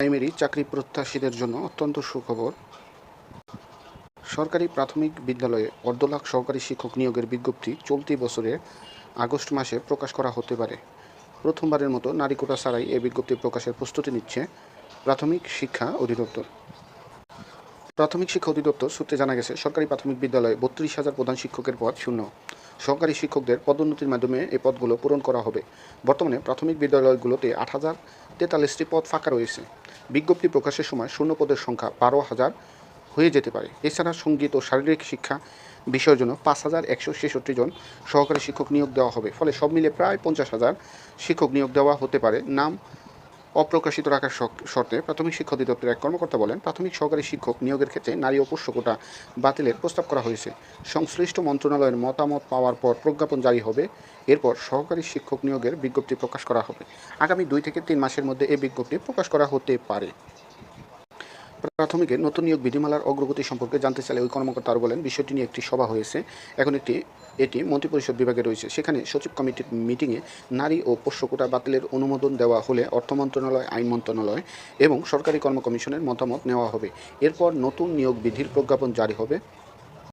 Primary চাকরি প্রত্যাশীদের জন্য অত্যন্ত সুখবর। সরকারি প্রাথমিক বিদ্যালয়ে অর্ধ লাখ সহকারী শিক্ষক নিয়োগের বিজ্ঞপ্তি চলতি বছরে আগস্ট মাসে প্রকাশ করা হতে পারে। প্রথমবারের মতো নারী কোটা ছাড়াই এই বিজ্ঞপ্তি প্রকাশের প্রস্তুতি নিচ্ছে প্রাথমিক শিক্ষা অধিদপ্তর। প্রাথমিক শিক্ষা অধিদপ্তর সূত্রে জানা গেছে, সরকারি প্রাথমিক বিদ্যালয়ে বত্রিশ হাজার প্রধান শিক্ষকের পদ শূন্য। সহকারী শিক্ষকদের পদোন্নতির মাধ্যমে এই পদগুলো পূরণ করা হবে। বর্তমানে প্রাথমিক বিদ্যালয়গুলোতে আট হাজার তেতাল্লিশটি পদ ফাঁকা রয়েছে। বিজ্ঞপ্তি প্রকাশের সময় শূন্য পদের সংখ্যা বারো হাজার হয়ে যেতে পারে। এছাড়া সংগীত ও শারীরিক শিক্ষা বিষয়ের জন্য পাঁচ হাজার একশো ছেষট্টি জন সহকারী শিক্ষক নিয়োগ দেওয়া হবে। ফলে সব মিলে প্রায় পঞ্চাশ হাজার শিক্ষক নিয়োগ দেওয়া হতে পারে। নাম অপ্রকাশিত রাখার শর্তে প্রাথমিক শিক্ষা অধিদপ্তরের এক কর্মকর্তা বলেন, প্রাথমিক সহকারী শিক্ষক নিয়োগের ক্ষেত্রে নারী ও কোটা বাতিলের প্রস্তাব করা হয়েছে। সংশ্লিষ্ট মন্ত্রণালয়ের মতামত পাওয়ার পর প্রজ্ঞাপন জারি হবে। এরপর সহকারী শিক্ষক নিয়োগের বিজ্ঞপ্তি প্রকাশ করা হবে। আগামী দুই থেকে তিন মাসের মধ্যে এই বিজ্ঞপ্তি প্রকাশ করা হতে পারে। প্রাথমিকে নতুন নিয়োগ বিধিমালার অগ্রগতি সম্পর্কে জানতে চাইলে ওই কর্মকর্তা আরও বলেন, বিষয়টি নিয়ে একটি সভা হয়েছে। এখন একটি এটি মন্ত্রিপরিষদ বিভাগে রয়েছে। সেখানে সচিব কমিটির মিটিংয়ে নারী ও পোষ্য কোটা বাতিলের অনুমোদন দেওয়া হলে অর্থ মন্ত্রণালয়, আইন মন্ত্রণালয় এবং সরকারি কর্ম কমিশনের মতামত নেওয়া হবে। এরপর নতুন নিয়োগ বিধির প্রজ্ঞাপন জারি হবে।